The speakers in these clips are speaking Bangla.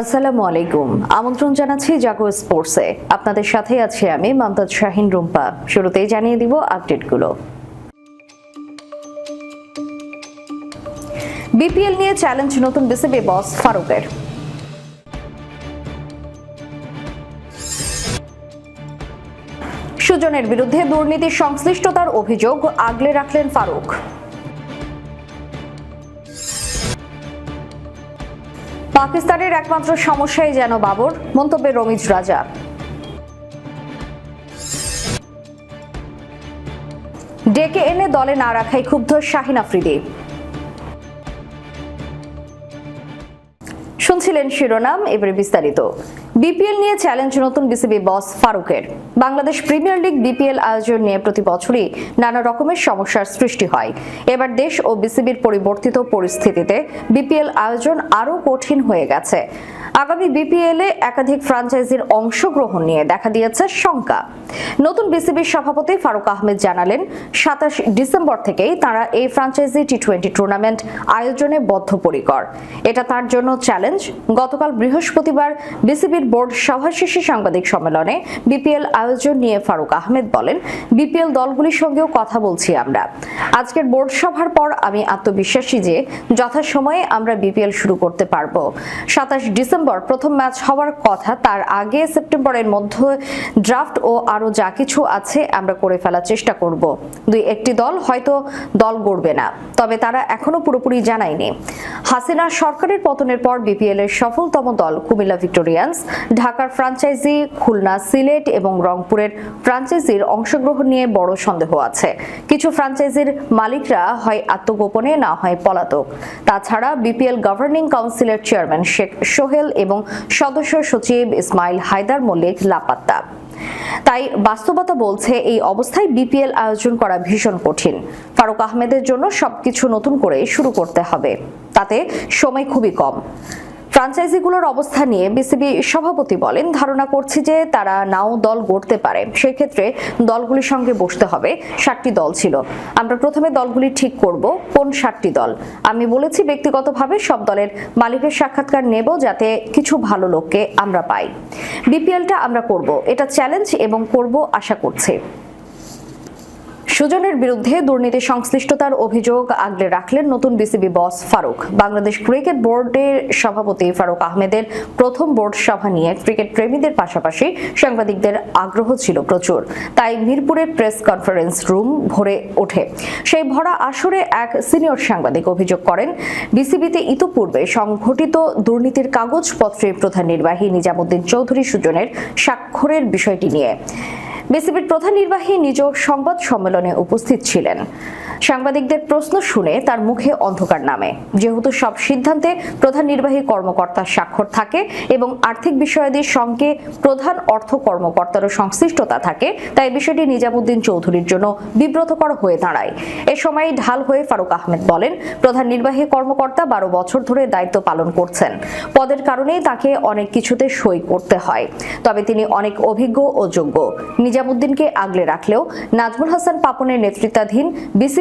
আসসালামু আলাইকুম। আমন্ত্রণ জানাচ্ছি জাগো স্পোর্টসে। আপনাদের সাথে আছি আমি মমতাজ শাহিন রুম্পা। শুরুতেই জানিয়ে দিব আপডেটগুলো। বিপিএল নিয়ে চ্যালেঞ্জ নতুন বিসিবি বস ফারুকের। সুজনের বিরুদ্ধে দুর্নীতির সংশ্লিষ্টতার অভিযোগ আগলে রাখলেন ফারুক। পাকিস্তানের একমাত্র সমস্যাই যেন বাবর, মন্তব্যে রমিজ রাজা। ডেকে এনে দলে না রাখাই ক্ষুব্ধ শাহিন আফ্রিদি। শুনছিলেন শিরোনাম, এবারে বিস্তারিত। বিপিএল নিয়ে চ্যালেঞ্জ নতুন বিসিবি বস ফারুকের। বাংলাদেশ প্রিমিয়ার লিগ বিপিএল আয়োজন নিয়ে প্রতি বছরই নানা রকমের সমস্যার সৃষ্টি হয়। এবার দেশ ও বিসিবির পরিবর্তিত পরিস্থিতিতে বিপিএল আয়োজন আরও কঠিন হয়ে গেছে। আগামী বিপিএল এ একাধিক ফ্রাঞ্চাইজির অংশগ্রহণ নিয়ে দেখা দিয়েছে শঙ্কা। নতুন বিসিবির সভাপতি ফারুক আহমেদ জানালেন, সাতাশ ডিসেম্বর থেকেই তারা এই ফ্রাঞ্চাইজি টি টোয়েন্টি টুর্নামেন্ট আয়োজনে বদ্ধপরিকর। এটা তার জন্য চ্যালেঞ্জ গতকাল বৃহস্পতিবার বিসিবির বোর্ড সভা শেষে সাংবাদিক সম্মেলনে বিপিএল আয়োজন নিয়ে ফারুক আহমেদ বলেন, বিপিএল দলগুলির সঙ্গেও কথা বলছি আমরা। আজকের বোর্ড সভার পর আমি আত্মবিশ্বাসী যে যথাসময়ে আমরা বিপিএল শুরু করতে পারব। সাতাশ ডিসেম্বর প্রথম ম্যাচ হওয়ার কথা, তার আগে সেপ্টেম্বরের মধ্যে ড্রাফট ও আরও যা কিছু আছে আমরা করে ফেলার চেষ্টা করব। দুই একটি দল হয়তো দল গড়বে না, তবে তারা এখনও পুরোপুরি জানায়নি। হাসিনা সরকারের পতনের পর বিপিএল এর সফলতম দল কুমিল্লা ভিক্টোরিয়ান্স ঢাকার ফ্রাঞ্চাইজি, খুলনা সিলেট এবং রংপুরের ফ্রাঞ্চাইজির অংশগ্রহণ নিয়ে বড় সন্দেহ আছে। কিছু ফ্রাঞ্চাইজির মালিকরা হয় আত্মগোপনে, না হয় পলাতক। তাছাড়া বিপিএল গভর্নিং কাউন্সিলের চেয়ারম্যান শেখ সোহেল এবং সদস্য সচিব ইসমাইল হায়দার মল্লিক লাপাত্তা। তাই বাস্তবতা বলছে, এই অবস্থায় বিপিএল আয়োজন করা ভীষণ কঠিন। ফারুক আহমেদের জন্য সবকিছু নতুন করে শুরু করতে হবে। তাতে সময় খুবই কম। ফ্রাঞ্চাইজিগুলোর অবস্থা নিয়ে বিসিবি সভাপতি বলেন, ধারণা করছি যে তারা নাও দল গড়তে পারে। সেক্ষেত্রে দলগুলির সঙ্গে বসতে হবে। ষাটটি দল ছিল। আমরা প্রথমে দলগুলি ঠিক করব, কোন ষাটটি দল। আমি বলেছি ব্যক্তিগতভাবে সব দলের মালিকের সাক্ষাৎকার নেব যাতে কিছু ভালো লোককে আমরা পাই। বিপিএলটা আমরা করব। এটা চ্যালেঞ্জ এবং করব আশা করছি। সুজনের বিরুদ্ধে দুর্নীতি সংশ্লিষ্টতার অভিযোগ আগলে রাখলেন নতুন BCB boss Faruk. Bangladesh cricket বোর্ডের সভাপতি ফারুক আহমেদের প্রথম বোর্ড সভা নিয়ে ক্রিকেট প্রেমীদের পাশাপাশি সাংবাদিকদের আগ্রহ ছিল প্রচুর। তাই মিরপুরের প্রেস কনফারেন্স রুম ভরে ওঠে। সেই ভরা আসরে এক সিনিয়র সাংবাদিক অভিযোগ করেন, বিসিবিতে ইতোপূর্বে সংঘটিত দুর্নীতির কাগজপত্রের প্রধান নির্বাহী নিজামুদ্দিন চৌধুরী সুজনের স্বাক্ষরের বিষয়টি নিয়ে। বিসিবির প্রধান নির্বাহী নিজ সংবাদ সম্মেলনে উপস্থিত ছিলেন। সাংবাদিকদের প্রশ্ন শুনে তার মুখে অন্ধকার নামে। যেহেতু সব সিদ্ধান্তে প্রধান নির্বাহী কর্মকর্তার স্বাক্ষর থাকে এবং আর্থিক বিষয়াদির সঙ্গে প্রধান অর্থ কর্মকর্তারও সংশ্লিষ্টতা থাকে, তাই বিষয়টি নিজামুদ্দিন চৌধুরীর জন্য বিব্রতকর হয়ে দাঁড়ায়। এ সময় ঢাল হয়ে ফারুক আহমেদ বলেন, প্রধান নির্বাহী কর্মকর্তা বারো বছর ধরে দায়িত্ব পালন করছেন। পদের কারণেই তাকে অনেক কিছুতে সই করতে হয়। তবে তিনি অনেক অভিজ্ঞ ও যোগ্য। নিজামুদ্দিনকে আগলে রাখলেও নাজমুল হাসান পাপনের নেতৃত্বাধীন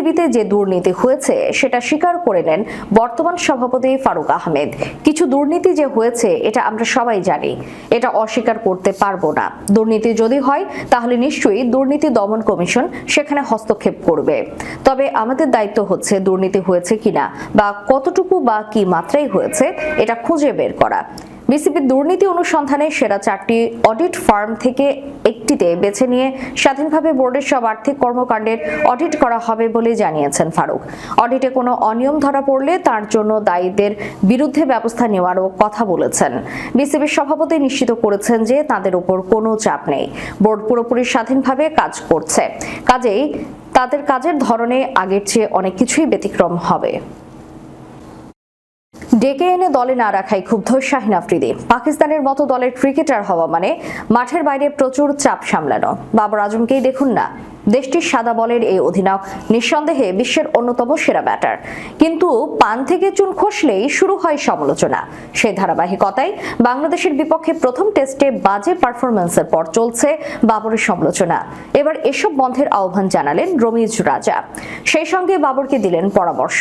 বিসিবিতে যে দুর্নীতি হয়েছে, সেটা স্বীকার করে নেন বর্তমান সভাপতি ফারুক আহমেদ। কিছু দুর্নীতি যে হয়েছে, এটা আমরা সবাই জানি। এটা অস্বীকার করতে পারব না। দুর্নীতি যদি হয়, তাহলে নিশ্চয়ই দুর্নীতি দমন কমিশন সেখানে হস্তক্ষেপ করবে। তবে আমাদের দায়িত্ব হচ্ছে দুর্নীতি হয়েছে কিনা বা কতটুকু বা কি মাত্রায় হয়েছে, এটা খুঁজে বের করা। বিসিবির দুর্নীতি অনুসন্ধানে সেরা চারটি অডিট ফার্ম থেকে একটিতে বেছে নিয়ে স্বাধীনভাবে বোর্ডের সব আর্থিক কর্মকাণ্ডের অডিট করা হবে বলে জানিয়েছেন ফারুক। অডিটে কোনো অনিয়ম ধরা পড়লে তার জন্য দায়ীদের বিরুদ্ধে ব্যবস্থা নেওয়ারও কথা বলেছেন। বিসিবির সভাপতি নিশ্চিত করেছেন যে তাদের উপর কোনো চাপ নেই। বোর্ড পুরোপুরি স্বাধীনভাবে কাজ করছে। কাজেই তাদের কাজের ধরনে আগের চেয়ে অনেক কিছুই ব্যতিক্রম হবে। ডেকে এনে দলে না রাখাই ক্ষুব্ধ শাহিন আফ্রিদি। পাকিস্তানের মতো দলের ক্রিকেটার হওয়া মানে মাঠের বাইরে প্রচুর চাপ সামলানো। বাবর আজমকেই দেখুন না। দেশটির সাদা বলের এই অধিনায়ক নিঃসন্দেহে বিশ্বের অন্যতম সেরা ব্যাটার। কিন্তু পান থেকে চুন খসলেই শুরু হয় সমালোচনা। সেই ধারাবাহিকতায় বাংলাদেশের বিপক্ষে প্রথম টেস্টে বাজে পারফরমেন্সের পর চলছে বাবরের সমালোচনা। এবার এসব বন্ধের আহ্বান জানালেন রমিজ রাজা। সেই সঙ্গে বাবরকে দিলেন পরামর্শ।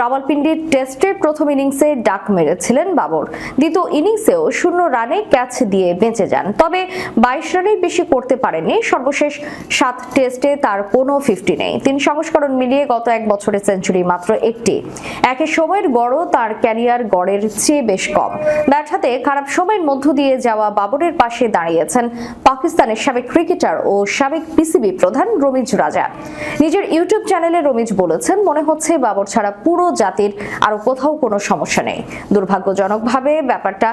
রাওয়ালপিন্ডির টেস্টের প্রথম ইনিংসে ডাক মেরেছিলেন বাবর। দ্বিতীয় ইনিংসেও শূন্য রানে ক্যাচ দিয়ে বেঁচে যান। তবে বাইশ রানের বেশি করতে পারেননি সর্বশেষ সাত টেস্টে তার কোনো ফিফটি নেই। তিন সংস্করণ মিলিয়ে গত এক বছরের সেঞ্চুরি মাত্র একটি। একই সময়ের গড়ও তার ক্যারিয়ার গড়ের চেয়ে বেশ কম। ব্যাট হাতে খারাপ সময়ের মধ্য দিয়ে যাওয়া বাবরের পাশে দাঁড়িয়েছেন পাকিস্তানের সাবেক ক্রিকেটার ও সাবেক পিসিবি প্রধান রমিজ রাজা। নিজের ইউটিউব চ্যানেলে রমিজ বলেছেন, মনে হচ্ছে বাবর ছাড়া পুরো জাতির আরও কোথাও কোনো সমস্যা নেই। দুর্ভাগ্যজনকভাবে ব্যাপারটা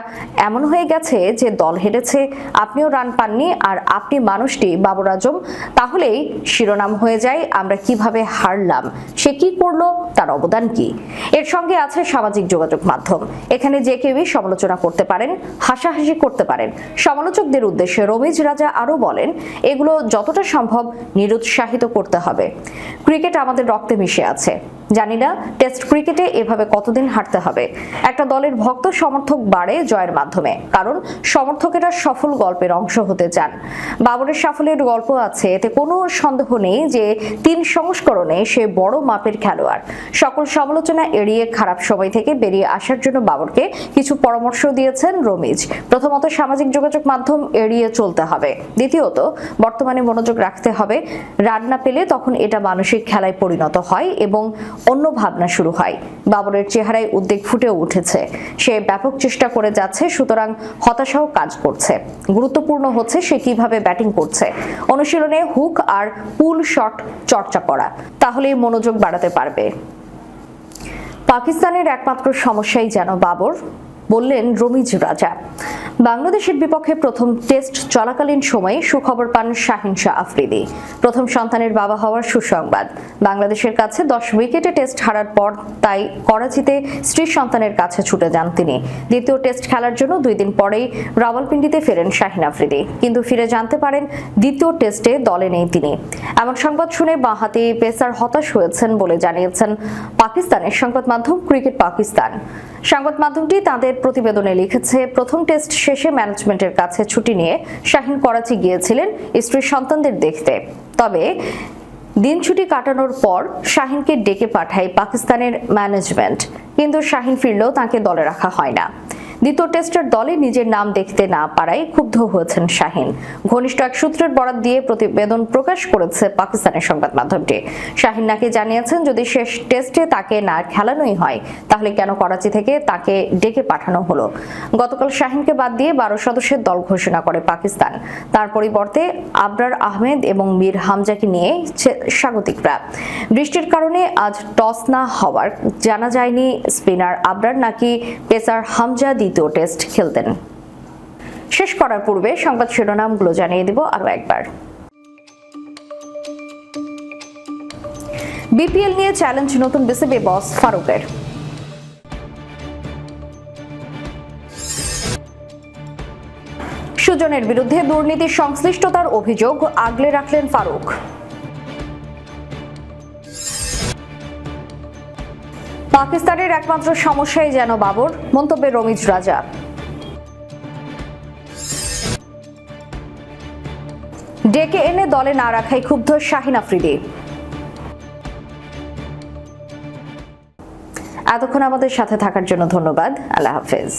এমন হয়ে গেছে যে দল হেরেছে, আপনিও রান পাননি, আর আপনি মানুষটি, বাবর আজম, তাহলেই শিরোনাম হয়ে যায়, আমরা কীভাবে হারলাম, সে কি করল, তার অবদান কি? এর সঙ্গে আছে সামাজিক যোগাযোগ মাধ্যম। এখানে যে কেউই সমালোচনা করতে পারেন, হাসাহাসি করতে পারেন। সমালোচকদের উদ্দেশ্যে রমিজ রাজা আরও বলেন, এগুলো যতটা সম্ভব নিরুৎসাহিত করতে হবে। ক্রিকেট আমাদের রক্তে মিশে আছে। জানি না টেস্ট ক্রিকেটে এভাবে কতদিন হারতে হবে। একটা দলের ভক্ত সমর্থক বাড়ে জয়ের মাধ্যমে, কারণ সমর্থকেরা সফল গল্পের অংশ হতে চান। বাবরের সাফল্যের গল্প আছে, এতে কোনো সন্দেহ নেই যে তিন সংস্করণে সে বড় মাপের খেলোয়াড়। সকল সমালোচনা এড়িয়ে খারাপ সময় থেকে বেরিয়ে আসার জন্য বাবরকে কিছু পরামর্শ দিয়েছেন রমিজ। প্রথমত সামাজিক যোগাযোগ মাধ্যম এড়িয়ে চলতে হবে। দ্বিতীয়ত, বর্তমানে মনোযোগ রাখতে হবে। রান না পেলে তখন এটা মানসিক খেলায় পরিণত হয় এবং অন্য ভাবনা শুরু হয়। বাবরের চেহারায় উদ্বেগ ফুটে উঠেছে। সে ব্যাপক চেষ্টা করে যাচ্ছে, সুতরাং হতাশাও কাজ করছে। গুরুত্বপূর্ণ হচ্ছে সে কীভাবে ব্যাটিং করছে। অনুশীলনে হুক আর পুল শট চর্চা করা, তাহলেই মনোযোগ বাড়াতে পারবে। পাকিস্তানের একমাত্র সমস্যাই যেন বাবর। বললেন রমিজ রাজা। বাংলাদেশের বিপক্ষে প্রথম টেস্ট চলাকালীন সময়ে সুখবর পান শাহিন শাহ আফ্রিদি। প্রথম সন্তানের বাবা হওয়ার সুসংবাদ। বাংলাদেশের কাছে দশ উইকেটে টেস্ট হারার পর তাই করাচিতে স্ত্রী সন্তানের কাছে ছুটে যান তিনি। দ্বিতীয় টেস্ট খেলার জন্য দুই দিন পরেই রাওয়ালপিন্ডিতে ফেরেন শাহিন আফ্রিদি। কিন্তু ফিরে জানতে পারেন দ্বিতীয় টেস্টে দলে নেই তিনি। এমন সংবাদ শুনে বাঁহাতি পেসার হতাশ হয়েছেন বলে জানিয়েছেন পাকিস্তানের সংবাদ মাধ্যম ক্রিকেট পাকিস্তান। সংবাদ মাধ্যমটি তাদের প্রতিবেদনে লিখেছে, প্রথম টেস্ট শেষে ম্যানেজমেন্টের কাছে ছুটি নিয়ে শাহিন করাচি গিয়েছিলেন স্ত্রীর সন্তানদের দেখতে। তবে দিন ছুটি কাটানোর পর শাহিনকে ডেকে পাঠায় পাকিস্তানের ম্যানেজমেন্ট। কিন্তু শাহিন ফিরলেও তাকে দলে রাখা হয় না। দ্বিতীয় টেস্টের দলে নিজের নাম দেখতে না পারায় ক্ষুব্ধ হয়েছেন শাহিন। ঘনিষ্ঠ এক সূত্রের বরাত দিয়ে প্রতিবেদন প্রকাশ করেছে পাকিস্তানের সংবাদ মাধ্যমটি। শাহিন নাকি জানিয়েছেন, যদি শেষ টেস্টে তাকে না খেলানোই হয়, তাহলে কেন করাচি থেকে তাকে ডেকে পাঠানো হলো? গতকাল শাহিনকে বাদ দিয়ে বারো সদস্যের দল ঘোষণা করে পাকিস্তান। তার পরিবর্তে আবরার আহমেদ এবং মীর হামজাকে নিয়ে স্বাগতিকরা। বৃষ্টির কারণে আজ টস না হওয়ার জানা যায়নি স্পিনার আবরার, নাকি পেসার হামজা দ্বিতীয় টেস্ট খেলতেন। শেষ করার পূর্বে সংবাদ শিরোনামগুলো জানিয়ে দিব আরও একবার। বিপিএল নিয়ে চ্যালেঞ্জ নতুন বিসিবি বস ফারুকের। সুজনের বিরুদ্ধে দুর্নীতির সংশ্লিষ্টতার অভিযোগ আগলে রাখলেন ফারুক। পাকিস্তানের একমাত্র সমস্যাই যেন বাবর মন্তব্যে রমিজ রাজা। ডেকে এনে দলে না রাখায় ক্ষুব্ধ শাহিন আফ্রিদি। এতক্ষণ আমাদের সাথে থাকার জন্য ধন্যবাদ। আল্লাহ হাফেজ।